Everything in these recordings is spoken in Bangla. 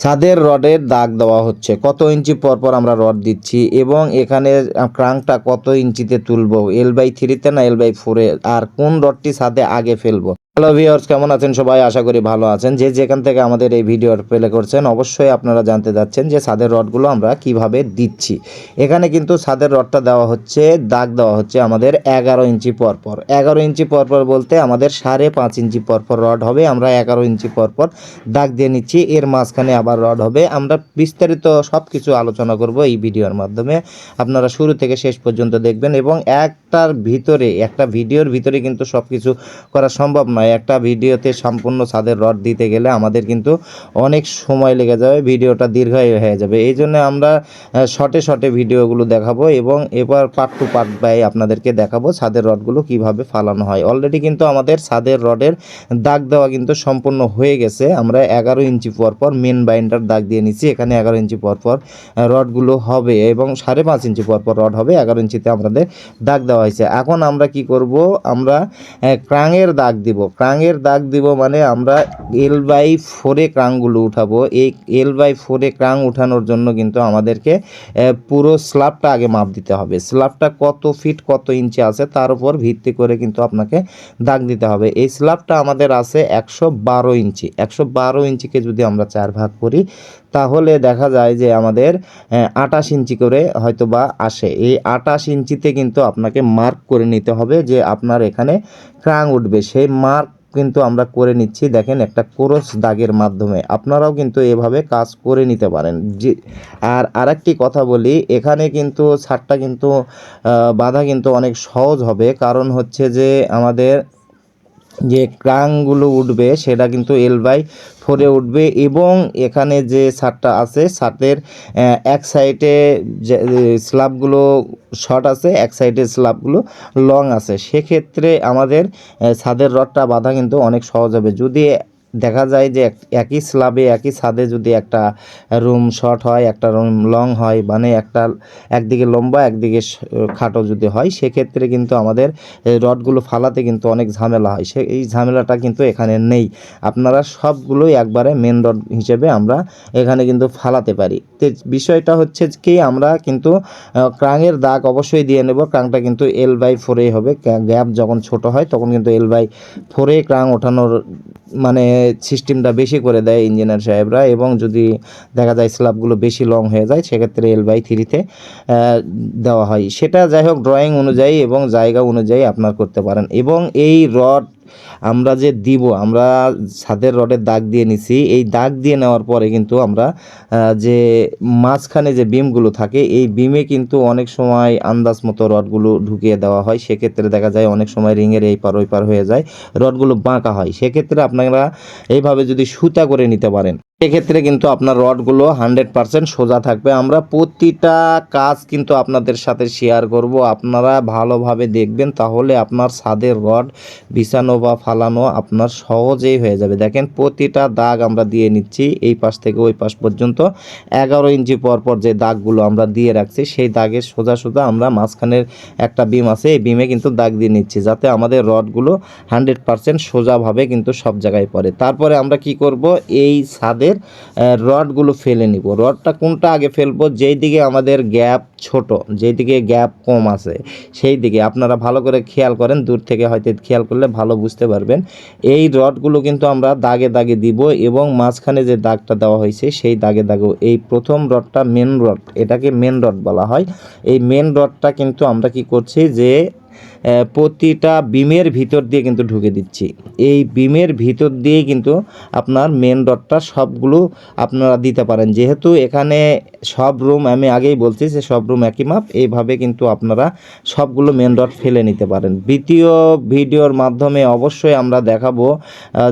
ছাদের রডের দাগ দেওয়া হচ্ছে। কত ইঞ্চি পর পর আমরা রড দিচ্ছি এবং এখানে ক্রাঙ্কটা কত ইঞ্চিতে তুলব? এল বাই থ্রিতে না এল বাই ফোরে আর কোন রডটি ছাদে আগে ফেলব? হ্যালো ভিউয়ার্স কেমন আছেন? সবাই আশা করি ভালো আছেন। যে যেখান থেকে আমাদের এই ভিডিও প্লে করছেন, অবশ্যই আপনারা জানতে যাচ্ছেন যে ছাদের রডগুলো আমরা কীভাবে দিচ্ছি। এখানে কিন্তু ছাদের রডটা দেওয়া হচ্ছে, দাগ দেওয়া হচ্ছে আমাদের এগারো ইঞ্চি পর পর এগারো ইঞ্চি পর পর বলতে আমাদের সাড়ে পাঁচ ইঞ্চি পর পর রড হবে। আমরা এগারো ইঞ্চি পর পর দাগ দিয়ে নিচ্ছি। এর মাঝখানে আবার রড হবে। আমরা বিস্তারিত সব কিছু আলোচনা করব এই ভিডিওর মাধ্যমে। আপনারা শুরু থেকে শেষ পর্যন্ত দেখবেন এবং একটার ভিতরে, একটা ভিডিওর ভিতরে কিন্তু সব কিছু করা সম্ভব নয়। একটা ভিডিওতে সম্পূর্ণ ছাদের রড দিতে গেলে আমাদের কিন্তু অনেক সময় লেগে যাবে, ভিডিওটা দীর্ঘ হয়ে যাবে। এই জন্য আমরা শর্টে শর্টে ভিডিওগুলো দেখাবো এবং এবার পার্ট টু পার্ট বাই আপনাদেরকে দেখাবো ছাদের রডগুলো কীভাবে ফালানো হয়। অলরেডি কিন্তু আমাদের ছাদের রডের দাগ দেওয়া কিন্তু সম্পূর্ণ হয়ে গেছে। আমরা এগারো ইঞ্চি পর পর মেন বাইন্ডার দাগ দিয়ে নিচ্ছি। এখানে এগারো ইঞ্চি পর পর রডগুলো হবে এবং সাড়ে পাঁচ ইঞ্চি পর পর রড হবে। এগারো ইঞ্চিতে আমাদের দাগ দেওয়া হয়েছে। এখন আমরা কি করব? আমরা ক্রাঙের দাগ দিব। ক্রাঙের দাগ দিব মানে আমরা এল বাই ফোরে ক্রাংগুলো উঠাবো। এই এল বাই ফোরে ক্রাং উঠানোর জন্য কিন্তু আমাদেরকে পুরো স্ল্যাবটা আগে মাপ দিতে হবে। স্ল্যাবটা কত ফিট, কত ইঞ্চি আছে তার উপর ভিত্তি করে কিন্তু আপনাকে দাগ দিতে হবে। এই স্ল্যাবটা আমাদের আছে একশো বারো ইঞ্চি। একশো বারো ইঞ্চিকে যদি আমরা চার ভাগ করি তাহলে দেখা যায় যে আমাদের আটাশ ইঞ্চি করে হয়তো বা আসে। এই আটাশ ইঞ্চিতে কিন্তু আপনাকে মার্ক করে নিতে হবে যে আপনার এখানে ক্রাং উঠবে। সেই মার্ক কিন্তু আমরা করে নিচ্ছি। দেখেন একটা কোরস দাগের মাধ্যমে। আপনারাও কিন্তু এভাবে কাজ করে নিতে পারেন। যে, আর আরেকটি কথা বলি, এখানে কিন্তু ছাদটা কিন্তু বাঁধা কিন্তু অনেক সহজ হবে। কারণ হচ্ছে যে আমাদের যে ক্রাংগুলো উঠবে, সেটা কিন্তু এল বাই ফোরে উঠবে এবং এখানে যে সারটা আছে ছাদের এক সাইডে যে স্ল্যাবগুলো শর্ট আছে, এক সাইডে স্ল্যাবগুলো লং আছে। সেক্ষেত্রে আমাদের ছাদের রডটা বাঁধা কিন্তু অনেক সহজ হবে। যদি দেখা যায় যে এক- একই স্ল্যাবে একই ছাদে যদি একটা রুম শর্ট হয়, একটা রুম লং হয় মানে একটা একদিকে লম্বা, একদিকে খাটো যদি হয়, সেক্ষেত্রে কিন্তু আমাদের রডগুলো ফালাতে কিন্তু অনেক ঝামেলা হয়। সে এই ঝামেলাটা কিন্তু এখানে নেই। আপনারা সবগুলোই একবারে মেন রড হিসেবে আমরা এখানে কিন্তু ফালাতে পারি। তো বিষয়টা হচ্ছে কি, আমরা কিন্তু ক্রাঙের দাগ অবশ্যই দিয়ে নেব। ক্রাংটা কিন্তু এল বাই ফোরেই হবে। গ্যাপ যখন ছোট হয়, তখন কিন্তু এল বাই ফোরে ক্রাং ওঠানোর মানে সিস্টেমটা বেশি করে দেয় ইঞ্জিনিয়ার সাহেবরা এবং যদি দেখা যায় স্ল্যাবগুলো বেশি লং হয়ে যায়, সেক্ষেত্রে এল বাই থ্রিতে দেওয়া হয়। সেটা যাই হোক ড্রয়িং অনুযায়ী এবং জায়গা অনুযায়ী আপনার করতে পারেন। এবং এই রড আমরা যে দিব, আমরা ছাদের রডের দাগ দিয়ে নিছি, এই দাগ দিয়ে নেওয়ার পরে কিন্তু আমরা যে মাঝখানে যে বিমগুলো থাকে, এই বিমে কিন্তু অনেক সময় আন্দাজ মতো রডগুলো ঢুকিয়ে দেওয়া হয়। সেক্ষেত্রে দেখা যায় অনেক সময় রিংয়ের এই পার ওই পার হয়ে যায়, রডগুলো বাঁকা হয়। সেক্ষেত্রে আপনারা এইভাবে যদি সুতা করে নিতে পারেন। সেক্ষেত্রে কিন্তু আপনার রডগুলো হান্ড্রেড পারসেন্ট সোজা থাকবে। আমরা প্রতিটা কাজ কিন্তু আপনাদের সাথে শেয়ার করব। আপনারা ভালোভাবে দেখবেন, তাহলে আপনার ছাদের রড বিছানো বা ফালানো আপনার সহজেই হয়ে যাবে। দেখেন, প্রতিটা দাগ আমরা দিয়ে নিচ্ছি এই পাশ থেকে ওই পাশ পর্যন্ত। এগারো ইঞ্চি পর পর যে দাগগুলো আমরা দিয়ে রাখছি, সেই দাগের সোজা সোজা আমরা মাঝখানের একটা বিম আছে, এই বিমে কিন্তু দাগ দিয়ে নিচ্ছি, যাতে আমাদের রডগুলো হান্ড্রেড পারসেন্ট সোজাভাবে কিন্তু সব জায়গায় পড়ে। তারপরে আমরা কি করব? এই ছাদের আহ, রডগুলো ফেলে নিব। রডটা কোনটা আগে ফেলব? যেই দিকে আমাদের গ্যাপ ছোট যেই দিকে গ্যাপ কম আছে সেই দিকে। আপনারা ভালো করে খেয়াল করেন দূর থেকে হয়তো খেয়াল করলে ভালো বুঝতে পারবেন। এই রডগুলো কিন্তু আমরা দাগে দাগে দিব এবং মাঝখানে যে দাগটা দেওয়া হয়েছে সেই দাগে দাগেও এই প্রথম রডটা মেন রড এটাকে মেন রড বলা হয়। এই মেন রডটা কিন্তু আমরা কি করছি যে প্রতিটা বিমের ভিতর দিয়ে কিন্তু ঢুকে দিচ্ছি। এই বিমের ভিতর দিয়ে কিন্তু আপনার মেন রডটা সবগুলো আপনারা দিতে পারেন। যেহেতু এখানে সব রুম আমি আগেই বলছি যে সব রুম একই মাপ এইভাবে কিন্তু আপনারা সবগুলো মেন রড ফেলে নিতে পারেন। দ্বিতীয় ভিডিওর মাধ্যমে অবশ্যই আমরা দেখাবো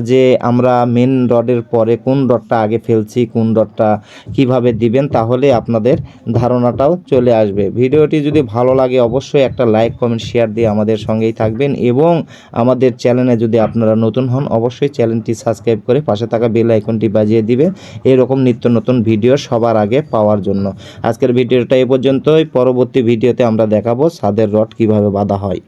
যে আমরা মেন রডের পরে কোন রডটা আগে ফেলছি, কোন রডটা কীভাবে দিবেন, তাহলে আপনাদের ধারণাটাও চলে আসবে। ভিডিওটি যদি ভালো লাগে, অবশ্যই একটা লাইক কমেন্ট শেয়ার দিয়ে আমাদের সঙ্গেই থাকবেন এবং আমাদের চ্যানেলে যদি আপনারা নতুন হন, অবশ্যই চ্যানেলটি সাবস্ক্রাইব করে পাশে থাকা বেল আইকনটি বাজিয়ে দিবে এরকম নিত্য নতুন ভিডিও সবার আগে পাওয়ার জন্য। আজকের ভিডিওটা এ পর্যন্তই। পরবর্তী ভিডিওতে আমরা দেখাবো সাদের রড কীভাবে বাঁধা হয়।